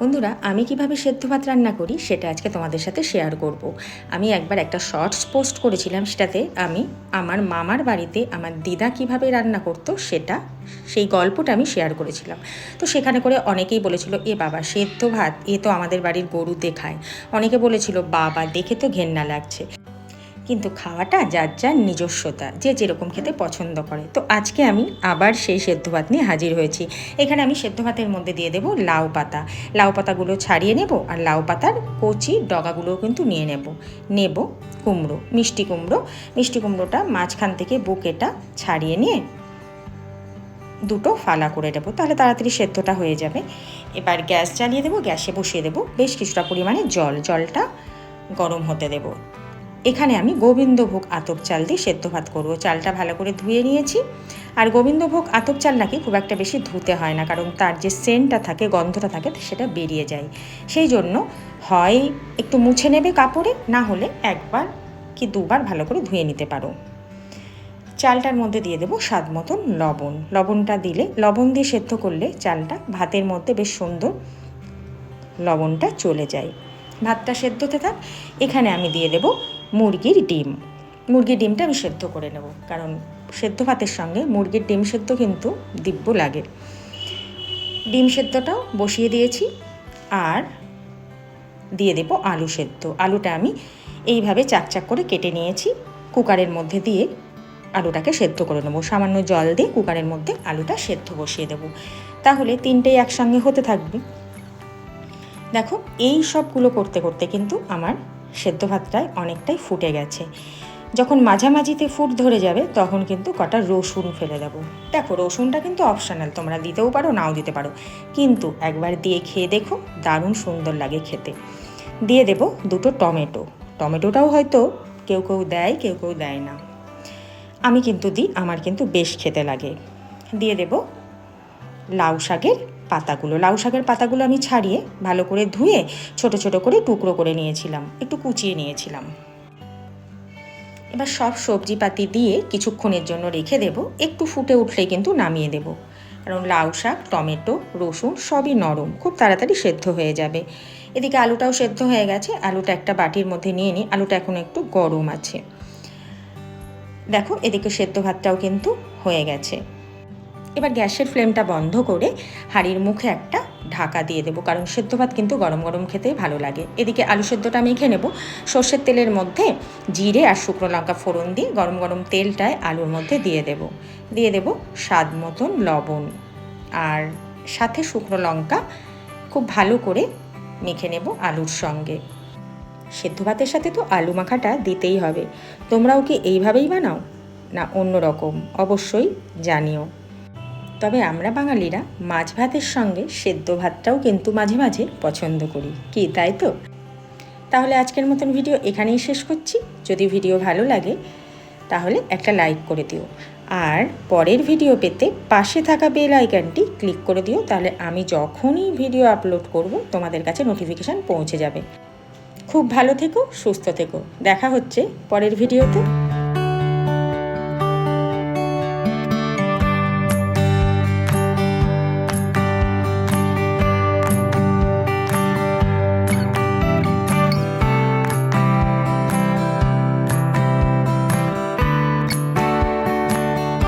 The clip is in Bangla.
বন্ধুরা, আমি কীভাবে সেদ্ধ ভাত রান্না করি সেটা আজকে তোমাদের সাথে শেয়ার করব। আমি একবার একটা শর্টস পোস্ট করেছিলাম সেটাতে আমি আমার মামার বাড়িতে আমার দিদা কীভাবে রান্না করতো সেটা, সেই গল্পটা আমি শেয়ার করেছিলাম। তো সেখানে করে অনেকেই বলেছিল, এ বাবা, সেদ্ধ ভাত, এ তো আমাদের বাড়ির গরুতে খায় অনেকে বলেছিল, বাবা, দেখে তো ঘেন্না লাগছে। কিন্তু খাওয়াটা যার যার নিজস্বতা, যে যেরকম খেতে পছন্দ করে। তো আজকে আমি আবার সেই সেদ্ধ ভাত নিয়ে হাজির হয়েছি। এখানে আমি সেদ্ধ ভাতের মধ্যে দিয়ে দেবো লাউ পাতা। লাউ পাতাগুলো ছাড়িয়ে নেব আর লাউ পাতার কচি ডগাগুলোও কিন্তু নিয়ে নেব। নেব কুমড়ো, মিষ্টি কুমড়ো। মিষ্টি কুমড়োটা মাঝখান থেকে বুকেটা ছাড়িয়ে নিয়ে দুটো ফালা করে দেবো তাহলে তাড়াতাড়ি সেদ্ধটা হয়ে যাবে। এবার গ্যাস জ্বালিয়ে দেবো, গ্যাসে বসিয়ে দেবো। বেশ কিছুটা পরিমাণে জল। জলটা গরম হতে দেবো। এখানে আমি গোবিন্দভোগ আতপ চাল দিয়ে সেদ্ধ ভাত করব। চালটা ভালো করে ধুয়ে নিয়েছি। আর গোবিন্দভোগ আতপ চাল নাকি খুব একটা বেশি ধুতে হয় না, কারণ তার যে সেন্টটা থাকে, গন্ধটা থাকে, সেটা বেরিয়ে যায়। সেই জন্য হয় একটু মুছে নেবে কাপড়ে, না হলে একবার কি দুবার ভালো করে ধুয়ে নিতে পারো। চালটার মধ্যে দিয়ে দেবো স্বাদ মতন লবণ। লবণটা দিলে, লবণ দিয়ে সেদ্ধ করলে চালটা ভাতের মধ্যে বেশ সুন্দর লবণটা চলে যায়। ভাতটা সেদ্ধ হতে থাক। এখানে আমি দিয়ে দেব মুরগির ডিম। মুরগির ডিমটা আমি সেদ্ধ করে নেব, কারণ সেদ্ধ ভাতের সঙ্গে মুরগির ডিম সেদ্ধ কিন্তু দিব্য লাগে। ডিম সেদ্ধটাও বসিয়ে দিয়েছি আর দিয়ে দেব আলু সেদ্ধ। আলুটা আমি এইভাবে চাকচাক করে কেটে নিয়েছি। কুকারের মধ্যে দিয়ে আলুটাকে সেদ্ধ করে নেব। সামান্য জল দিয়ে কুকারের মধ্যে আলুটা সেদ্ধ বসিয়ে দেবো। তাহলে তিনটেই একসঙ্গে হতে থাকবে। দেখো, এই সবগুলো করতে করতে কিন্তু আমার সেদ্ধ ভাতটায় অনেকটাই ফুটে গেছে। যখন মাঝামাঝিতে ফুট ধরে যাবে, তখন কিন্তু কটা রসুন ফেলে দেবো। দেখো, রসুনটা কিন্তু অপশানাল তোমরা দিতেও পারো, নাও দিতে পারো। কিন্তু একবার দিয়ে খেয়ে দেখো, দারুণ সুন্দর লাগে খেতে। দিয়ে দেব দুটো টমেটো। টমেটোটাও হয়তো কেউ কেউ দেয়, কেউ কেউ দেয় না। আমি কিন্তু দিই, আমার কিন্তু বেশ খেতে লাগে। দিয়ে দেব লাউ শাকের পাতাগুলো। লাউ শাকের পাতাগুলো আমি ছাড়িয়ে ভালো করে ধুয়ে ছোট ছোট করে টুকরো করে নিয়েছিলাম। একটু কুচিয়ে নিয়েছিলাম। এবার সব সবজিপাতি দিয়ে কিছুক্ষণের জন্য রেখে দেব। একটু ফুটে উঠলেই কিন্তু নামিয়ে দেব। কারণ লাউ শাক, টমেটো, রসুন সবই নরম। খুব তাড়াতাড়ি সেদ্ধ হয়ে যাবে। এদিকে আলুটাও সেদ্ধ হয়ে গেছে। আলুটা একটা বাটির মধ্যে নিয়ে নিই। আলুটা এখন একটু গরম আছে। দেখো, এদিকে সেদ্ধ ভাতটাও কিন্তু হয়ে গেছে। এবার গ্যাসের ফ্লেমটা বন্ধ করে হাঁড়ির মুখে একটা ঢাকা দিয়ে দেবো। কারণ সেদ্ধ ভাত কিন্তু গরম গরম খেতেই ভালো লাগে। এদিকে আলু সেদ্ধটা মেখে নেব। সর্ষের তেলের মধ্যে জিরে আর শুকনো লঙ্কা ফোড়ন দিয়ে গরম গরম তেলটায় আলুর মধ্যে দিয়ে দেব। দিয়ে দেব স্বাদ মতন লবণ। আর সাথে শুকনো লঙ্কা খুব ভালো করে মেখে নেব আলুর সঙ্গে। সেদ্ধ ভাতের সাথে তো আলু মাখাটা দিতেই হবে। তোমরাও কি এইভাবেই বানাও? না অন্য রকম অবশ্যই জানিও। তবে আমরা বাঙালিরা মাছ ভাতের সঙ্গে সেদ্ধ ভাতটাও কিন্তু মাঝে মাঝে পছন্দ করি। কি, তাই তো? তাহলে আজকের মতন ভিডিও এখানেই শেষ করছি। যদি ভিডিও ভালো লাগে, তাহলে একটা লাইক করে দিও। আর পরের ভিডিও পেতে পাশে থাকা বেল আইকনটি ক্লিক করে দিও, তাহলে আমি যখনই ভিডিও আপলোড করব, তোমাদের কাছে নোটিফিকেশান পৌঁছে যাবে। খুব ভালো থেকো, সুস্থ থেকো। দেখা হচ্ছে পরের ভিডিওতে।